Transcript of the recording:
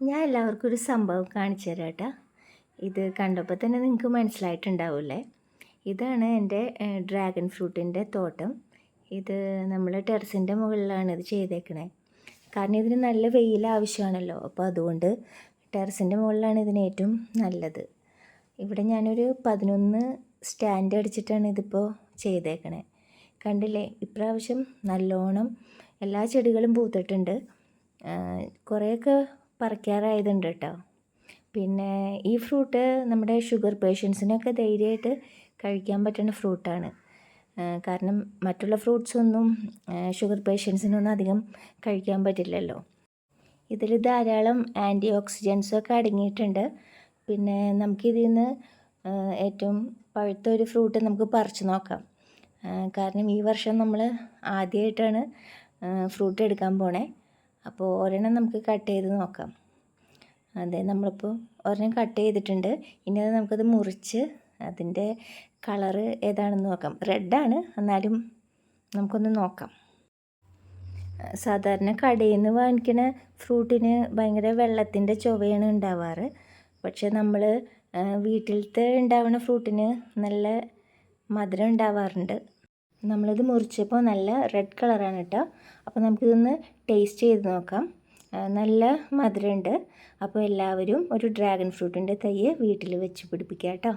ഞാൻ എല്ലാവർക്കും ഒരു സംഭവം കാണിച്ചു തരാം കേട്ടോ ഇത് കണ്ടപ്പോൾ തന്നെ നിങ്ങൾക്ക് മനസ്സിലായിട്ടുണ്ടാവില്ലേ? ഇതാണ് എന്റെ ഡ്രാഗൺ ഫ്രൂട്ടിന്റെ തോട്ടം. ഇത് നമ്മൾ ടെറസിന്റെ മുകളിലാണ് ഇത് ചെയ്തേക്കണേ. കാരണം ഇതിന് നല്ല വെയിൽ ആവശ്യമാണല്ലോ. അപ്പോൾ അതുകൊണ്ട് ടെറസിന്റെ മുകളിലാണ് ഇതിന് ഏറ്റവും നല്ലത്. ഇവിടെ ഞാനൊരു പതിനൊന്ന് സ്റ്റാൻഡ് അടിച്ചിട്ടാണ് ഇതിപ്പോൾ ചെയ്തേക്കണേ. കണ്ടില്ലേ? ഇപ്രാവശ്യം നല്ലോണം എല്ലാ ചെടികളും പൂത്തിട്ടുണ്ട്. കുറേയൊക്കെ പറിക്കാറായതുണ്ട് കേട്ടോ പിന്നെ ഈ ഫ്രൂട്ട് നമ്മുടെ ഷുഗർ പേഷ്യൻസിനൊക്കെ ധൈര്യമായിട്ട് കഴിക്കാൻ പറ്റുന്ന ഫ്രൂട്ടാണ്. കാരണം മറ്റുള്ള ഫ്രൂട്ട്സ് ഒന്നും ഷുഗർ പേഷ്യൻസിനൊന്നും അധികം കഴിക്കാൻ പറ്റില്ലല്ലോ. ഇതിൽ ധാരാളം ആന്റി ഓക്സിജൻസൊക്കെ അടങ്ങിയിട്ടുണ്ട്. പിന്നെ നമുക്കിതിൽ നിന്ന് ഏറ്റവും പഴുത്ത ഒരു ഫ്രൂട്ട് നമുക്ക് പറിച്ചു നോക്കാം. കാരണം ഈ വർഷം നമ്മൾ ആദ്യമായിട്ടാണ് ഫ്രൂട്ട് എടുക്കാൻ പോണേ. അപ്പോൾ ഒരെണ്ണം നമുക്ക് കട്ട് ചെയ്ത് നോക്കാം. അതെ നമ്മളിപ്പോൾ ഒരെണ്ണം കട്ട് ചെയ്തിട്ടുണ്ട്. ഇനി അത് നമുക്കത് മുറിച്ച് അതിന്റെ കളറ് ഏതാണെന്ന് നോക്കാം. റെഡാണ് എന്നാലും നമുക്കൊന്ന് നോക്കാം. സാധാരണ കടയിൽ നിന്ന് വാങ്ങിക്കുന്ന ഫ്രൂട്ടിന് ഭയങ്കര വെള്ളത്തിന്റെ ചുവയാണ് ഉണ്ടാവാറ്. പക്ഷെ നമ്മൾ വീട്ടിലത്തെ ഉണ്ടാവുന്ന ഫ്രൂട്ടിന് നല്ല മധുരം ഉണ്ടാവാറുണ്ട്. നമ്മളിത് മുറിച്ചപ്പോൾ നല്ല റെഡ് കളറാണ് കേട്ടോ അപ്പോൾ നമുക്കിതൊന്ന് ടേസ്റ്റ് ചെയ്ത് നോക്കാം. നല്ല മധുരമുണ്ട് അപ്പോൾ എല്ലാവരും ഒരു ഡ്രാഗൺ ഫ്രൂട്ടിന്റെ തൈ വീട്ടിൽ വെച്ച് പിടിപ്പിക്കുക കേട്ടോ